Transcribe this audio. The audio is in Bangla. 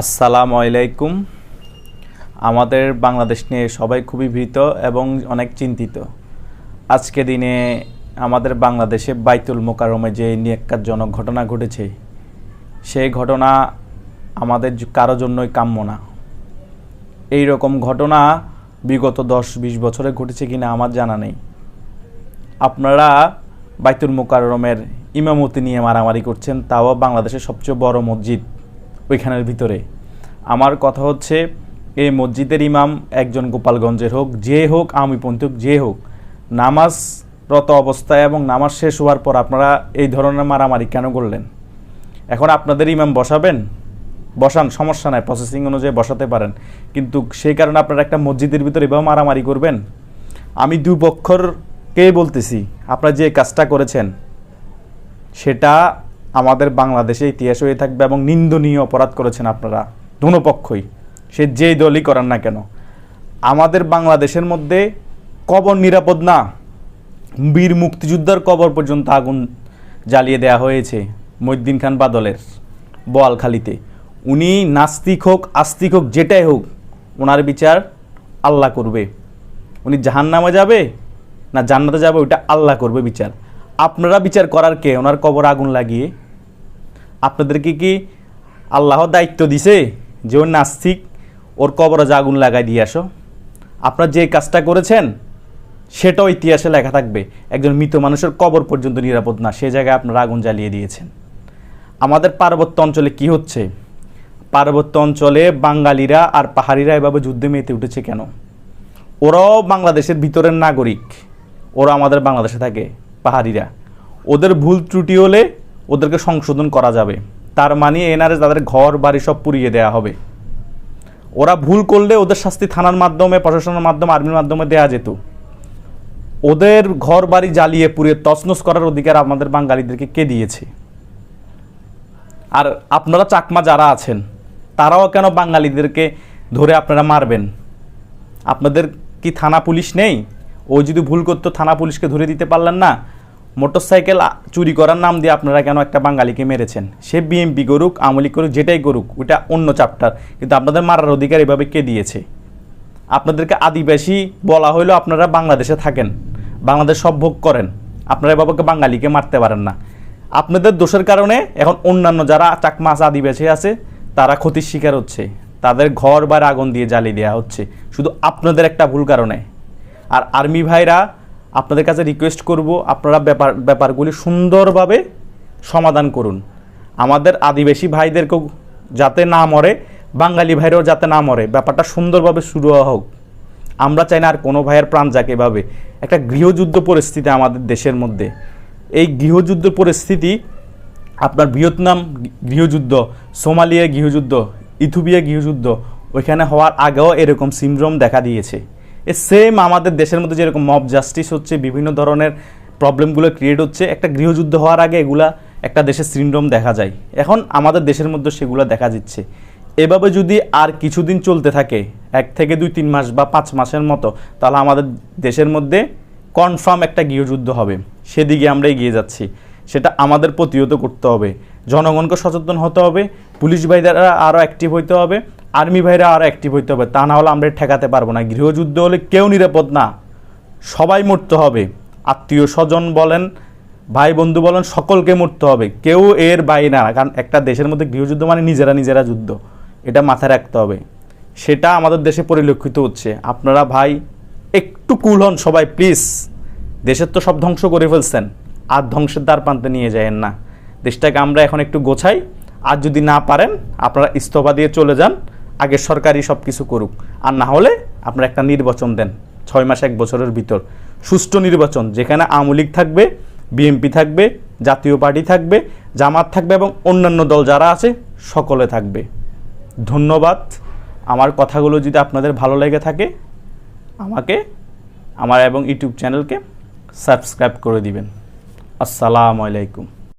আসসালামু আলাইকুম। আমাদের বাংলাদেশ নিয়ে সবাই খুবই ভীত এবং অনেক চিন্তিত। আজকে দিনে আমাদের বাংলাদেশে বাইতুল মোকারমে যে নিয়াক্কারজনক ঘটনা ঘটেছে, সেই ঘটনা আমাদের কারও জন্যই কাম্য না। এই রকম ঘটনা বিগত দশ বিশ বছরে ঘটেছে কিনা আমার জানা নেই। আপনারা বাইতুল মোকাররমের ইমামতি নিয়ে মারামারি করছেন, তাও বাংলাদেশের সবচেয়ে বড় মসজিদ। ওইখানের ভিতরে। আমার কথা হচ্ছে, এই মসজিদের ইমাম একজন গোপালগঞ্জের হোক, যে হোক আমি হোক, যে হোক, নামাজরত অবস্থায় এবং নামাজ শেষ হওয়ার পর আপনারা এই ধরনের মারামারি কেন করলেন? এখন আপনাদের ইমাম বসাবেন? বসান, সমস্যা নাই প্রসেসিং অনুযায়ী বসাতে পারেন। কিন্তু সেই কারণে আপনারা একটা মসজিদের ভিতরে এভাবে মারামারি করবেন? আমি দুপক্ষরকেই বলতেছি, আপনারা যে কাজটা করেছেন, সেটা আমাদের বাংলাদেশে ইতিহাস হয়ে থাকবে এবং নিন্দনীয় অপরাধ করেছেন আপনারা দোনো পক্ষই সে যেই দলই করেন না কেন। আমাদের বাংলাদেশের মধ্যে কবর নিরাপদ না। বীর মুক্তিযোদ্ধার কবর পর্যন্ত আগুন জ্বালিয়ে দেওয়া হয়েছে মহিদ্দিন খান বাদলের বোয়ালখালীতে। উনি নাস্তিক হোক, আস্তিক হোক, যেটাই হোক ওনার বিচার আল্লাহ করবে। উনি জাহান নামে যাবে না জান্নাতে যাবে, ওইটা আল্লাহ করবে বিচার। আপনারা বিচার করার কে? ওনার কবর আগুন লাগিয়ে আপনাদেরকে কি আল্লাহ দায়িত্ব দিছে যে ওর নাস্তিক ওর কবরে আগুন লাগাই দিয়ে আসো? আপনারা যে কাজটা করেছেন, সেটাও ইতিহাসে লেখা থাকবে। একজন মৃত মানুষের কবর পর্যন্ত নিরাপদ না, সে জায়গায় আপনারা আগুন জ্বালিয়ে দিয়েছেন। আমাদের পার্বত্য অঞ্চলে কি হচ্ছে? পার্বত্য অঞ্চলে বাঙালিরা আর পাহাড়িরা এভাবে যুদ্ধে মেতে উঠেছে কেন? ওরাও বাংলাদেশের ভিতরের নাগরিক, ওরা আমাদের বাংলাদেশে থাকে পাহাড়িরা। ওদের ভুল ত্রুটি হলে ওদেরকে সংশোধন করা যাবে। তার মানে এনআরএস তাদের ঘর বাড়ি সব পুড়িয়ে দেওয়া হবে। ওরা ভুল করলে ওদের শাস্তি থানার মাধ্যমে, প্রশাসনের মাধ্যমে, আর্মির মাধ্যমে দেয়া যেত। ওদের ঘর বাড়ি জ্বালিয়ে পুড়িয়ে তছনছ করার অধিকার আমাদের বাঙালিদেরকে কে দিয়েছে? আর আপনারা চাকমা যারা আছেন, তারাও কেন বাঙালিদেরকে ধরে আপনারা মারবেন? আপনাদের কি থানা পুলিশ নেই? ও যদি ভুল করতো, থানা পুলিশকে ধরে দিতে পারলেন না? মোটরসাইকেল চুরি করার নাম দিয়ে আপনারা কেন একটা বাঙালিকে মেরেছেন? সে বিএমপি করুক আমলি করুক, যেটাই করুক ওটা অন্য চ্যাপ্টার কিন্তু আপনাদের মারার অধিকার এভাবে কে দিয়েছে? আপনাদেরকে আদিবাসী বলা হইল আপনারা বাংলাদেশে থাকেন, বাংলাদেশ সব ভোগ করেন। আপনারা এভাবে বাঙালিকে মারতে পারেন না। আপনাদের দোষের কারণে এখন অন্যান্য যারা চাকমা আছে, আদিবাসী আছে, তারা ক্ষতির শিকার হচ্ছে। তাদের ঘর বা আগুন দিয়ে জ্বালিয়ে দেওয়া হচ্ছে। শুধু আপনাদের একটা ভুল কারণে। আর আর্মি ভাইরা আপনাদের কাছে রিকোয়েস্ট করব, আপনারা ব্যাপার, ব্যাপারগুলি সুন্দরভাবে সমাধান করুন। আমাদের আদিবাসী ভাইদেরকেও যাতে না মরে, বাঙালি ভাইরাও যাতে না মরে, ব্যাপারটা সুন্দরভাবে শুরু হোক। আমরা চাই না আর কোনো ভাইয়ের প্রাণ যাক এভাবে। একটা গৃহযুদ্ধ পরিস্থিতি আমাদের দেশের মধ্যে। এই গৃহযুদ্ধ পরিস্থিতি, আপনার ভিয়েতনাম গৃহযুদ্ধ, সোমালিয়া গৃহযুদ্ধ ইথুবিয়া গৃহযুদ্ধ, ওইখানে হওয়ার আগেও এরকম সিমড্রোম দেখা দিয়েছে। সেম আমাদের দেশের মধ্যে যেরকম মব জাস্টিস হচ্ছে, বিভিন্ন ধরনের প্রবলেমগুলো ক্রিয়েট হচ্ছে। একটা গৃহযুদ্ধ হওয়ার আগে এগুলা একটা দেশের সিন্ড্রোম দেখা যায়। এখন আমাদের দেশের মধ্যে সেগুলো দেখা দিচ্ছে। এভাবে যদি আর কিছুদিন চলতে থাকে, এক থেকে দুই, তিন মাস বা পাঁচ মাসের মতো, তাহলে আমাদের দেশের মধ্যে কনফার্ম একটা গৃহযুদ্ধ হবে। সেদিকে আমরা এগিয়ে যাচ্ছি। সেটা আমাদের প্রতিহত করতে হবে। জনগণকে সচেতন হতে হবে। পুলিশ ভাইরা আরও অ্যাক্টিভ হইতে হবে। আর্মি ভাইরা আরও অ্যাক্টিভ হইতে হবে। তা না হলে আমরা ঠেকাতে পারব না। গৃহযুদ্ধ হলে কেউ নিরাপদ না। সবাই মরতে হবে। আত্মীয় স্বজন বলেন, ভাই বন্ধু বলেন, সকলকে মরতে হবে। কেউ এর বাইরে না। কারণ একটা দেশের মধ্যে গৃহযুদ্ধ মানে নিজেরা নিজেরা যুদ্ধ। এটা মাথায় রাখতে হবে। সেটা আমাদের দেশে পরিলক্ষিত হচ্ছে। আপনারা ভাই, একটু কুল হন সবাই প্লিজ দেশের তো সব ধ্বংস করে ফেলছেন। আর ধ্বংসের দ্বার প্রান্তে নিয়ে যায়েন না। দেশটাকে আমরা এখন একটু গোছাই। আর যদি না পারেন, আপনারা ইস্তফা দিয়ে চলে যান। আগে সরকারি সব কিছু করুক। আর না হলে আপনারা একটা নির্বাচন দেন, ছয় মাস, এক বছরের ভিতর। সুষ্ঠু নির্বাচন, যেখানে আওয়ামী লীগ থাকবে, বিএনপি থাকবে, জাতীয় পার্টি থাকবে, জামাত থাকবে এবং অন্যান্য দল যারা আছে, সকলে থাকবে। ধন্যবাদ। আমার কথাগুলো যদি আপনাদের ভালো লেগে থাকে, আমাকে, আমার এবং ইউটিউব চ্যানেলকে সাবস্ক্রাইব করে দিবেন। আসসালামু আলাইকুম।